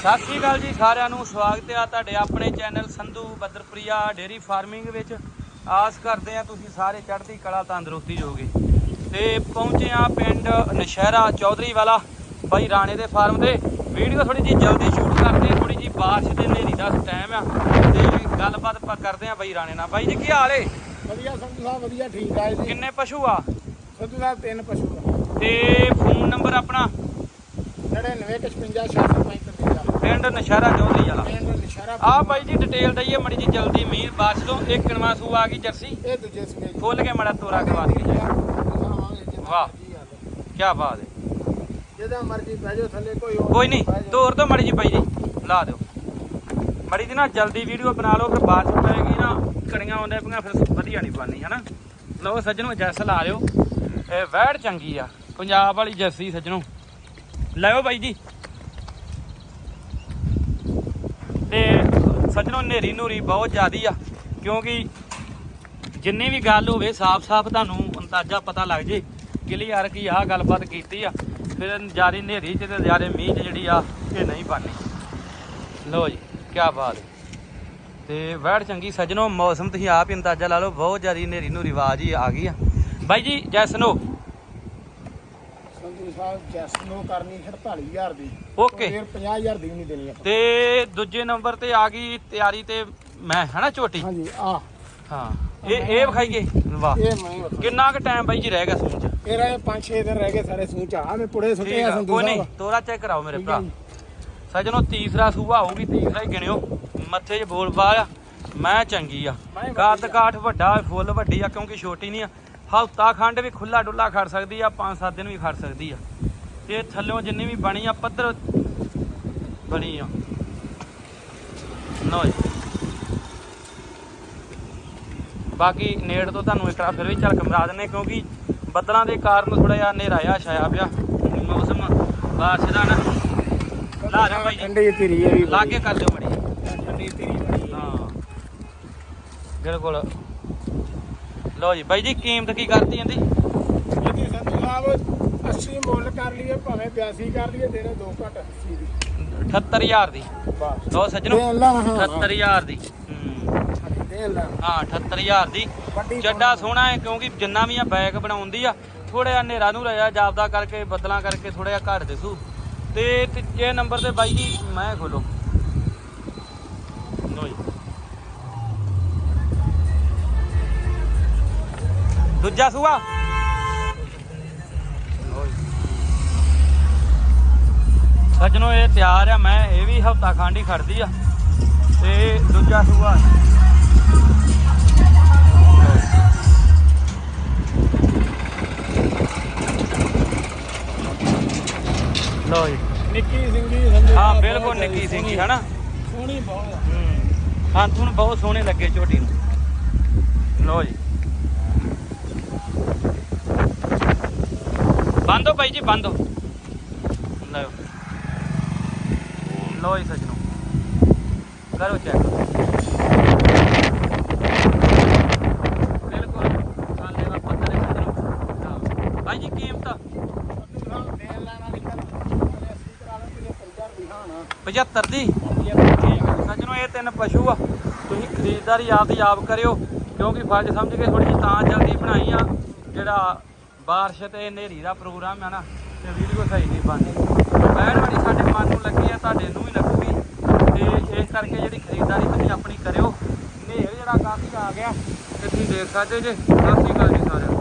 ਸਤਿ ਸ਼੍ਰੀ ਅਕਾਲ ਜੀ ਸਾਰਿਆਂ ਨੂੰ ਸਵਾਗਤ ਹੈ ਤੁਹਾਡੇ ਆਪਣੇ ਚੈਨਲ ਸੰਧੂ ਬੱਦਰਪ੍ਰਿਆ ਡੇਰੀ ਫਾਰਮਿੰਗ ਵਿੱਚ। ਆਸ ਕਰਦੇ ਆ ਤੁਸੀਂ ਸਾਰੇ ਚੜ੍ਹਦੀ ਕਲਾ ਤੰਦਰੁਸਤੀ ਜੋਗੇ। ਤੇ ਪਹੁੰਚੇ ਆ ਪਿੰਡ ਨਸ਼ਹਿਰਾ ਚੌਧਰੀ ਵਾਲਾ ਬਾਈ ਰਾਣੇ ਦੇ ਫਾਰਮ ਤੇ। ਵੀਡੀਓ ਥੋੜੀ ਜੀ ਜਲਦੀ ਸ਼ੂਟ ਕਰਦੇ ਥੋੜੀ ਜੀ ਬਾਰਿਸ਼ ਤੇ ਹਨੇਰੀ ਦਾ ਟਾਈਮ ਆ। ਤੇ ਗੱਲਬਾਤ ਆਪਾਂ ਕਰਦੇ ਆ ਬਾਈ ਰਾਣੇ ਨਾਲ। ਬਾਈ ਜੀ ਕੀ ਹਾਲ ਏ? ਵਧੀਆ ਸੰਧੂ ਸਾਹਿਬ ਵਧੀਆ ਠੀਕ ਆ ਜੀ। ਕਿੰਨੇ ਪਸ਼ੂ ਆ? ਸੰਧੂ ਸਾਹਿਬ ਤਿੰਨ ਪਸ਼ੂ ਆ। ਤੇ ਫੋਨ ਨੰਬਰ ਆਪਣਾ? 99 55 ਪਿੰਡ ਨਸ਼ਹਿਰਾ ਚੌਧਰੀ ਵਾਲਾ। ਪਿੰਡ ਆ ਬਾਈ ਜੀ ਡਿਟੇਲ ਦਈਏ ਮੜੀ ਜੀ ਜਲਦੀ ਮੀਰ ਬਾਰਿਸ਼ ਤੋਂ ਇੱਕ ਕਣਵਾ ਸੂ ਆ ਗਈ ਜਰਸੀ। ਇਹ ਦੂਜੇ ਸੂਏ ਖੋਲ ਕੇ ਮੜਾ ਤੋਰਾ ਖਵਾ ਦਈਏ ਜੀ ਵਾਹ। ਕੀ ਬਾਤ ਹੈ। ਜਿਹਦਾ ਮਰਜ਼ੀ ਬਹਿ ਜਾਓ ਥੱਲੇ ਕੋਈ ਹੋਰ ਕੋਈ ਨਹੀਂ। ਤੋਰ ਤੋਂ ਮੜੀ ਜੀ ਬਾਈ ਜੀ ਲਾ ਦਿਓ। ਮੜੀ ਜੀ ਨਾ ਜਲਦੀ ਵੀਡੀਓ ਬਣਾ ਲਓ ਫਿਰ ਬਾਰਿਸ਼ ਪਏਗੀ ਨਾ ਕਣੀਆਂ ਆਉਂਦੇ ਪਈਆਂ ਫਿਰ ਵਧੀਆ ਨਹੀਂ ਬਣਨੀ ਹਨਾ? ਲਓ ਸੱਜਣੋ ਜੈਸ ਲਾ ਲਿਓ ਇਹ ਵੈੜ ਚੰਗੀ ਆ ਪੰਜਾਬ ਵਾਲੀ ਜਰਸੀ ਸੱਜਣੋ। ਲਾਇਓ ਬਾਈ ਜੀ ਤੇ ਸੱਜਣੋ ਨੇਰੀ ਨੂਰੀ ਬਹੁਤ ਜ਼ਿਆਦੀ ਆ, ਕਿਉਂਕਿ ਜਿੰਨੀ ਵੀ ਗੱਲ ਹੋਵੇ, ਸਾਫ਼-ਸਾਫ਼ ਤੁਹਾਨੂੰ ਅੰਦਾਜ਼ਾ ਪਤਾ ਲੱਗ ਜੇ, ਕਲੀਅਰ ਕੀ ਆਹ ਗੱਲਬਾਤ ਕੀਤੀ ਆ। ਫਿਰ ਜਾਰੀ ਨੇਰੀ ਚ ਤੇ ਜਿਆਦੇ ਮੀਂਹ ਚ ਜਿਹੜੀ ਆ, ਇਹ ਨਹੀਂ ਬਣਨੀ। ਲੋ ਜੀ ਕੀ ਬਾਤ ਹੈ। ਤੇ ਵੈੜ ਚੰਗੀ, ਸੱਜਣੋ, ਮੌਸਮ ਤੁਸੀਂ ਆਪ ਹੀ ਅੰਦਾਜ਼ਾ ਲਾ ਲਓ, ਬਹੁਤ ਜ਼ਿਆਦੀ ਨੇਰੀ ਨੂਰੀ ਆਵਾਜ਼ ਹੀ ਆ ਗਈ ਆ। ਬਾਈ ਜੀ ਜੈਸਨੋ ਸੰਧੂ ਸਾਹਿਬ ਜੈਸ ਨੂੰ ਕਰਨੀ 48000 ਦੀ। ਓਕੇ ਫਿਰ 50000 ਦੀ ਵੀ ਨਹੀਂ ਦੇਣੀ ਆਪਾਂ। ਤੇ ਦੂਜੇ ਨੰਬਰ ਤੇ ਆ ਗਈ ਤਿਆਰੀ ਤੇ ਮੈਂ ਹਨਾ ਝੋਟੀ? ਹਾਂਜੀ ਆ। ਹਾਂ ਇਹ ਇਹ ਵਿਖਾਈਏ। ਵਾਹ। ਇਹ ਮੈਂ ਹੀ ਕਿੰਨਾ ਕੁ ਟਾਈਮ ਬਾਈ ਜੀ ਰਹਿ ਗਿਆ ਸੂਣ ਚ? ਇਹ ਰਹੇ 5-6 ਦਿਨ ਰਹਿ ਗਏ ਸਾਰੇ ਸੂਚ ਆ ਮੈਂ ਪੁੜੇ ਸੁੱਟੇ ਠੀਕ ਆ ਆ ਸੰਧੂ ਕੋਈ ਨਹੀਂ ਸਾਹਿਬ। ਤੋਰਾ ਚੈੱਕ ਕਰਾਓ ਮੇਰੇ ਠੀਕ ਭਰਾ। ਆ ਜੀ। ਸੱਜਣੋ ਤੀਸਰਾ ਸੂਆ ਹੋਊਗੀ ਤੀਸਰਾ ਹੀ ਗਿਣਿਓ। ਮੱਥੇ 'ਚ ਬੋਲ ਬਾਲ ਆ। ਮੈਂ ਚੰਗੀ ਆ। ਮੈਂ ਕਾਤ ਆ। ਕਾਠ ਵੱਡਾ ਫੁੱਲ ਵੱਡੀ ਆ ਕਿਉਂਕਿ ਛੋਟੀ ਨਹੀਂ ਆ। ਹਫਤਾ ਖੰਡ ਵੀ ਖੁੱਲਾ ਡੁੱਲਾ ਖੜ ਸਕਦੀ ਆ 5-7 ਦਿਨ ਵੀ ਖੜ ਸਕਦੀ ਆ। ਤੇ ਥੱਲਿਓਂ ਜਿੰਨੀ ਵੀ ਬਣੀ ਆ ਪੱਧਰ ਬਣੀ ਆ। ਜੀ। ਬਾਕੀ ਨੇੜ ਤੋਂ ਤੁਹਾਨੂੰ ਇੱਕ ਵਾਰ ਫਿਰ ਵੀ ਝਲਕ ਮਰਾ ਦਿੰਨੇ ਕਿਉਂਕਿ ਬੱਦਲਾਂ ਦੇ ਕਾਰਨ ਥੋੜਾ ਜਿਹਾ ਹਨੇਰਾ ਆ ਛਾਇਆ ਪਿਆ। ਮੌਸਮ ਬਾਰਿਸ਼ ਦਾ ਨਾ। ਲਾ ਜਾ ਬਾਈ ਜੀ। ਠੰਡੀ ਧੀਰੀ ਹੈ ਵੀ ਲਾਗੇ ਕਰ ਦਿਓ ਮੜੀ ਠੰਡੀ ਧੀਰੀ ਬੜੀ ਆ। ਹਾਂ ਲਓ ਜੀ ਬਾਈ ਜੀ ਕੀਮਤ ਕੀ ਕਰਤੀ ਜਾਂਦੀ ਇਹਦੀ ਸੰਧੂ ਸਾਹਿਬ 80 ਮੁੱਲ ਕਰ ਲਈਏ ਭਾਵੇਂ 82 ਕਰ ਲਈਏ ਦੇ ਦੇ ਦੋ ਘੱਟ 80 ਦੀ। 78000 ਦੀ? ਬਸ। ਲਓ ਸੱਜਣੋ ਦੇਣ ਲਾ ਹਾਂ 78000 ਦੀ। ਹੂੰ ਦੇਣ ਲਾ ਹਾਂ 78000 ਦੀ। ਵੱਡੀ ਚੱਡਾ ਸੋਹਣਾ ਹੈ ਕਿਉਂਕਿ ਜਿੰਨਾ ਵੀ ਆ ਬੈਗ ਬਣਾਉਂਦੀ ਆ ਥੋੜਾ ਜਿਹਾ ਹਨੇਰਾ ਨੂੰ ਰਿਆ ਜਾਪਦਾ ਕਰਕੇ ਬੱਦਲਾਂ ਕਰਕੇ ਥੋੜਾ ਜਿਹਾ ਘੱਟ ਦਿਸੂ। ਤੇ ਤੀਜੇ ਨੰਬਰ ਤੇ ਬਾਈ ਜੀ ਮੈਂ ਖੋਲੋ। ਲਓ ਜੀ। ਦੂਜਾ ਸੂਆ। ਸੱਜਣੋ ਇਹ ਤਿਆਰ ਆ ਮੈਂ ਇਹ ਵੀ ਹਫਤਾ ਖੰਡ ਖੜਦੀ ਆ। ਤੇ ਦੂਜਾ ਸੂਆ। ਜੀ। ਨਿੱਕੀ ਸਿੰਘੀ ਹਾਂ ਬਿਲਕੁਲ ਨਿੱਕੀ ਸਿੰਘ ਹਨਾ? ਸੋਹਣੀ ਬਹੁਤ। ਹੂੰ। ਹਾਂ ਤੁਹਾਨੂੰ ਬਹੁਤ ਸੋਹਣੇ ਲੱਗੇ ਝੋਟੀ ਨੂੰ। ਲਓ ਜੀ। ਬੰਦੋ ਭਾਈ ਜੀ, ਬੰਦੋ ਲਓ ਲਓ ਜੀ ਸਜਣੋ। ਕਰੋ ਚੈੱਕ ਬਿਲਕੁਲ। ਕਾਲੇ ਦਾ ਪੱਤਰ ਸਜਣੋ। ਭਾਈ ਜੀ ਕੀਮਤ 75 ਦੀ। ਠੀਕ ਇਹ ਤਿੰਨ ਪਸ਼ੂ ਆ। ਤੁਸੀਂ ਖਰੀਦਦਾਰੀ ਆਪ ਦੀ ਆਪ ਕਰਿਓ, ਕਿਉਂਕਿ ਫਰਜ਼ ਸਮਝ ਕੇ ਥੋੜੀ ਜਿਹੀ ਤਾਂ ਜਲਦੀ ਬਣਾਈ ਆ, ਜਿਹੜਾ ਬਾਰਿਸ਼ ਤੇ ਹਨੇਰੀ ਦਾ ਪ੍ਰੋਗਰਾਮ ਹੈ ਨਾ, ਤੇ ਵੀਡੀਓ ਸਹੀ ਨਹੀਂ ਬਣਦੀ। ਬੈਣ ਵਾਲੀ ਸਾਡੇ ਮਨ ਨੂੰ ਲੱਗੀ ਆ, ਤੁਹਾਡੇ ਨੂੰ ਵੀ ਲੱਗੂਗੀ। ਤੇ ਇਸ ਕਰਕੇ ਜਿਹੜੀ ਖਰੀਦਦਾਰੀ ਤੁਸੀਂ ਆਪਣੀ ਕਰਿਓ, ਹਨੇਰ ਜਿਹੜਾ ਕਾਫੀ ਆ ਗਿਆ, ਤੇ ਤੁਸੀਂ ਦੇਖ ਸਕਦੇ ਜੇ। ਸਤਿ ਸ਼੍ਰੀ ਅਕਾਲ ਜੀ ਸਾਰਿਆਂ ਨੂੰ।